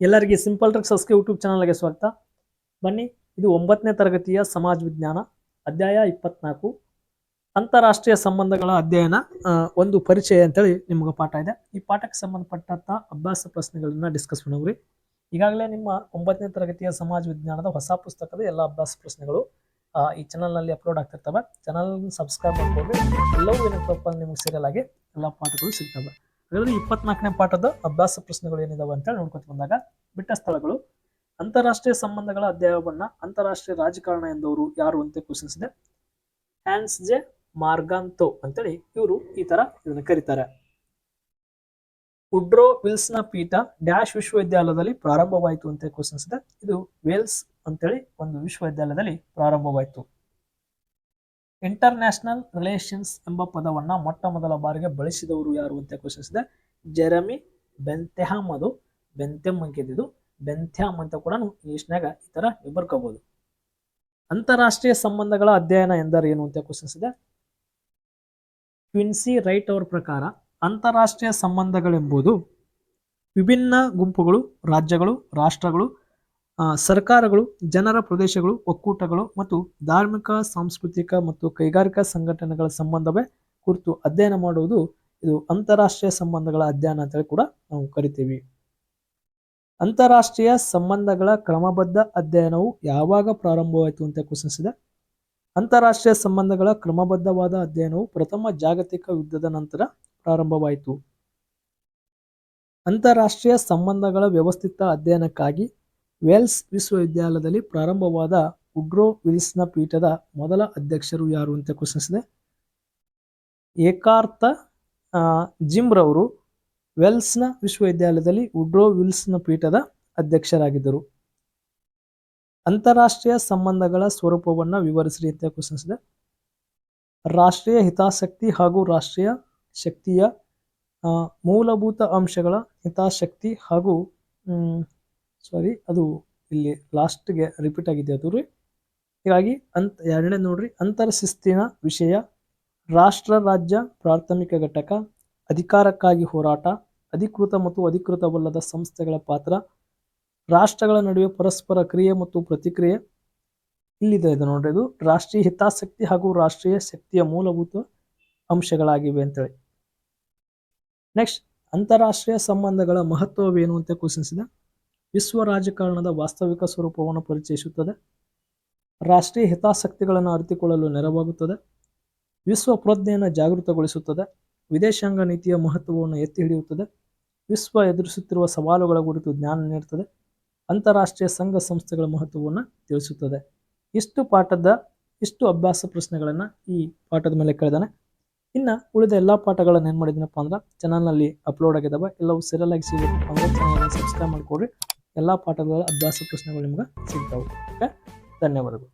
ಎಲ್ಲರಿಗೆ simple truck ಸಸ್ಕೆ YouTube ಚಾನಲ್ಗೆ ಸ್ವಾಗತ. ಬನ್ನಿ, ಇದು ಒಂಬತ್ತನೇ ತರಗತಿಯ ಸಮಾಜ ವಿಜ್ಞಾನ, ಅಧ್ಯಾಯ ಇಪ್ಪತ್ನಾಲ್ಕು. ಅಂತಾರಾಷ್ಟ್ರೀಯ ಸಂಬಂಧಗಳ ಅಧ್ಯಯನ ಒಂದು ಪರಿಚಯ ಅಂತೇಳಿ ನಿಮಗೆ ಪಾಠ ಇದೆ. ಈ ಪಾಠಕ್ಕೆ ಸಂಬಂಧಪಟ್ಟಂಥ ಅಭ್ಯಾಸ ಪ್ರಶ್ನೆಗಳನ್ನ ಡಿಸ್ಕಸ್ ಮಾಡೋಗ್ರಿ ಈಗಾಗಲೇ ನಿಮ್ಮ ಒಂಬತ್ತನೇ ತರಗತಿಯ ಸಮಾಜ ವಿಜ್ಞಾನದ ಹೊಸ ಪುಸ್ತಕದ ಎಲ್ಲ ಅಭ್ಯಾಸ ಪ್ರಶ್ನೆಗಳು ಈ ಚಾನಲ್ನಲ್ಲಿ ಅಪ್ಲೋಡ್ ಆಗ್ತಿರ್ತವೆ. ಚಾನಲ್ ಸಬ್ಸ್ಕ್ರೈಬ್ ಮಾಡ್ಕೊಂಡು ಎಲ್ಲವೂ ಏನಪ್ಪ ನಿಮಗೆ ಸಿಗಲಾಗಿ ಆಗಿ ಎಲ್ಲ ಪಾಠಗಳು ಸಿಗ್ತವೆ. ಹಾಗಾದ್ರೆ ಇಪ್ಪತ್ನಾಲ್ಕನೇ ಪಾಠದ ಅಭ್ಯಾಸ ಪ್ರಶ್ನೆಗಳು ಏನಿದಾವೆ ಅಂತೇಳಿ ನೋಡ್ಕೊತ ಬಂದಾಗ, ಬಿಟ್ಟ ಸ್ಥಳಗಳು, ಅಂತಾರಾಷ್ಟ್ರೀಯ ಸಂಬಂಧಗಳ ಅಧ್ಯಾಯವನ್ನ ಅಂತಾರಾಷ್ಟ್ರೀಯ ರಾಜಕಾರಣ ಎಂದವರು ಯಾರು ಅಂತ ಕ್ವಶನ್ಸ್ ಇದೆ. ಹ್ಯಾನ್ಸ್ ಜೆ ಮಾರ್ಗಾಂತೋ ಅಂತೇಳಿ ಇವರು ಈ ತರ ಇದನ್ನು ಕರೀತಾರೆ. ಉಡ್ರೋ ವಿಲ್ಸ್ನ ಪೀಠ ಡ್ಯಾಶ್ ವಿಶ್ವವಿದ್ಯಾಲಯದಲ್ಲಿ ಪ್ರಾರಂಭವಾಯಿತು ಅಂತ ಕ್ವಶನ್ಸ್ ಇದೆ. ಇದು ವೇಲ್ಸ್ ಅಂತೇಳಿ ಒಂದು ವಿಶ್ವವಿದ್ಯಾಲಯದಲ್ಲಿ ಪ್ರಾರಂಭವಾಯಿತು. ಇಂಟರ್ನ್ಯಾಷನಲ್ ರಿಲೇಷನ್ಸ್ ಎಂಬ ಪದವನ್ನ ಮೊಟ್ಟ ಮೊದಲ ಬಾರಿಗೆ ಬಳಸಿದವರು ಯಾರು ಅಂತ ಕ್ವಶನ್ಸ್ ಇದೆ ಜೆರಮಿ ಬೆಂತೆಹಾಮ್ ಅದು ಬೆಂತೆಮ್ ಅಂಕಿದ್ದು ಬೆಂಥ್ಯಾಮ್ ಅಂತ ಕೂಡ ಇಂಗ್ಲೀಷ್ನಾಗ ಈ ನೀವು ಬರ್ಕೋಬಹುದು ಅಂತಾರಾಷ್ಟ್ರೀಯ ಸಂಬಂಧಗಳ ಅಧ್ಯಯನ ಎಂದರೆ ಏನು ಅಂತ ಕ್ವಶನ್ಸ್ ಇದೆ ಕ್ವಿನ್ಸಿ ರೈಟ್ ಅವರ ಪ್ರಕಾರ ಅಂತಾರಾಷ್ಟ್ರೀಯ ಸಂಬಂಧಗಳೆಂಬುದು ವಿಭಿನ್ನ ಗುಂಪುಗಳು, ರಾಜ್ಯಗಳು, ರಾಷ್ಟ್ರಗಳು ಸರ್ಕಾರಗಳು, ಜನರ ಪ್ರದೇಶಗಳು, ಒಕ್ಕೂಟಗಳು ಮತ್ತು ಧಾರ್ಮಿಕ, ಸಾಂಸ್ಕೃತಿಕ ಮತ್ತು ಕೈಗಾರಿಕಾ ಸಂಘಟನೆಗಳ ಸಂಬಂಧವೇ ಕುರಿತು ಅಧ್ಯಯನ ಮಾಡುವುದು ಇದು ಅಂತಾರಾಷ್ಟ್ರೀಯ ಸಂಬಂಧಗಳ ಅಧ್ಯಯನ ಅಂತೇಳಿ ಕೂಡ ನಾವು ಕರಿತೀವಿ. ಅಂತಾರಾಷ್ಟ್ರೀಯ ಸಂಬಂಧಗಳ ಕ್ರಮಬದ್ಧ ಅಧ್ಯಯನವು ಯಾವಾಗ ಪ್ರಾರಂಭವಾಯಿತು ಅಂತ ಕ್ವಶನ್ಸ್ ಅಂತಾರಾಷ್ಟ್ರೀಯ ಸಂಬಂಧಗಳ ಕ್ರಮಬದ್ಧವಾದ ಅಧ್ಯಯನವು ಪ್ರಥಮ ಜಾಗತಿಕ ಯುದ್ಧದ ನಂತರ ಪ್ರಾರಂಭವಾಯಿತು. ಅಂತಾರಾಷ್ಟ್ರೀಯ ಸಂಬಂಧಗಳ ವ್ಯವಸ್ಥಿತ ಅಧ್ಯಯನಕ್ಕಾಗಿ ವೆಲ್ಸ್ ವಿಶ್ವವಿದ್ಯಾಲಯದಲ್ಲಿ ಪ್ರಾರಂಭವಾದ ಉಡ್ರೋ ವಿಲ್ಸ್ನ ಪೀಠದ ಮೊದಲ ಅಧ್ಯಕ್ಷರು ಯಾರು ಅಂತ ಕ್ವಶನ್ಸ್ ಇದೆ. ಏಕಾರ್ಥ ಜಿಮ್ರವರು ವೆಲ್ಸ್ನ ವಿಶ್ವವಿದ್ಯಾಲಯದಲ್ಲಿ ಉಡ್ರೋ ವಿಲ್ಸ್ನ ಪೀಠದ ಅಧ್ಯಕ್ಷರಾಗಿದ್ದರು. ಅಂತಾರಾಷ್ಟ್ರೀಯ ಸಂಬಂಧಗಳ ಸ್ವರೂಪವನ್ನು ವಿವರಿಸಿರಿ ಅಂತ ಕ್ವಶನ್ಸ್ ರಾಷ್ಟ್ರೀಯ ಹಿತಾಸಕ್ತಿ ಹಾಗೂ ರಾಷ್ಟ್ರೀಯ ಶಕ್ತಿಯ ಮೂಲಭೂತ ಅಂಶಗಳ ಹಿತಾಸಕ್ತಿ ಹಾಗೂ ಸಾರಿ ಅದು ಇಲ್ಲಿ ಲಾಸ್ಟ್ಗೆ ರಿಪೀಟ್ ಆಗಿದೆ ಅದು ರೀ ಹೀಗಾಗಿ ಅಂತ, ಎರಡನೇ ನೋಡ್ರಿ ಅಂತರ್ಶಿಸ್ತಿನ ವಿಷಯ, ರಾಷ್ಟ್ರ, ರಾಜ್ಯ, ಪ್ರಾಥಮಿಕ ಘಟಕ, ಅಧಿಕಾರಕ್ಕಾಗಿ ಹೋರಾಟ, ಅಧಿಕೃತ ಮತ್ತು ಅಧಿಕೃತವಲ್ಲದ ಸಂಸ್ಥೆಗಳ ಪಾತ್ರ, ರಾಷ್ಟ್ರಗಳ ನಡುವೆ ಪರಸ್ಪರ ಕ್ರಿಯೆ ಮತ್ತು ಪ್ರತಿಕ್ರಿಯೆ. ಇಲ್ಲಿದೆ ಇದು ನೋಡ್ರಿ ಇದು, ರಾಷ್ಟ್ರೀಯ ಹಿತಾಸಕ್ತಿ ಹಾಗೂ ರಾಷ್ಟ್ರೀಯ ಶಕ್ತಿಯ ಮೂಲಭೂತ ಅಂಶಗಳಾಗಿವೆ ಅಂತೇಳಿ. ನೆಕ್ಸ್ಟ್ ಅಂತಾರಾಷ್ಟ್ರೀಯ ಸಂಬಂಧಗಳ ಮಹತ್ವವೇನು ಅಂತ ಕ್ವಶನ್ಸ್ ಇದೆ. ವಿಶ್ವ ರಾಜಕಾರಣದ ವಾಸ್ತವಿಕ ಸ್ವರೂಪವನ್ನು ಪರಿಚಯಿಸುತ್ತದೆ. ರಾಷ್ಟ್ರೀಯ ಹಿತಾಸಕ್ತಿಗಳನ್ನು ಅರಿತುಕೊಳ್ಳಲು ನೆರವಾಗುತ್ತದೆ. ವಿಶ್ವ ಪ್ರಜ್ಞೆಯನ್ನು ಜಾಗೃತಗೊಳಿಸುತ್ತದೆ. ವಿದೇಶಾಂಗ ನೀತಿಯ ಮಹತ್ವವನ್ನು ಎತ್ತಿ ಹಿಡಿಯುತ್ತದೆ. ವಿಶ್ವ ಎದುರಿಸುತ್ತಿರುವ ಸವಾಲುಗಳ ಕುರಿತು ಜ್ಞಾನ ನೀಡುತ್ತದೆ. ಅಂತಾರಾಷ್ಟ್ರೀಯ ಸಂಘ ಸಂಸ್ಥೆಗಳ ಮಹತ್ವವನ್ನು ತಿಳಿಸುತ್ತದೆ. ಇಷ್ಟು ಪಾಠದ, ಇಷ್ಟು ಅಭ್ಯಾಸ ಪ್ರಶ್ನೆಗಳನ್ನು ಈ ಪಾಠದ ಮೇಲೆ ಕೇಳಿದಾನೆ. ಇನ್ನು ಉಳಿದ ಎಲ್ಲ ಪಾಠಗಳನ್ನು ಏನು ಮಾಡಿದ್ದೀನಪ್ಪ ಅಂದ್ರೆ ಚಾನಲ್ನಲ್ಲಿ ಅಪ್ಲೋಡ್ ಆಗಿದ್ದಾವೆ ಎಲ್ಲವೂ ಸೀರಿಯಲ್ ಸಿಗಬೇಕು ಅಂದರೆ ಚಾನಲ್ನ ಸಬ್ಸ್ಕ್ರೈಬ್ ಮಾಡಿಕೊಡ್ರಿ. ಎಲ್ಲ ಪಾಠಗಳ ಅಭ್ಯಾಸ ಪ್ರಶ್ನೆಗಳು ನಿಮ್ಗೆ ಸಿಗ್ತಾವೆ. ಓಕೆ? ಧನ್ಯವಾದಗಳು.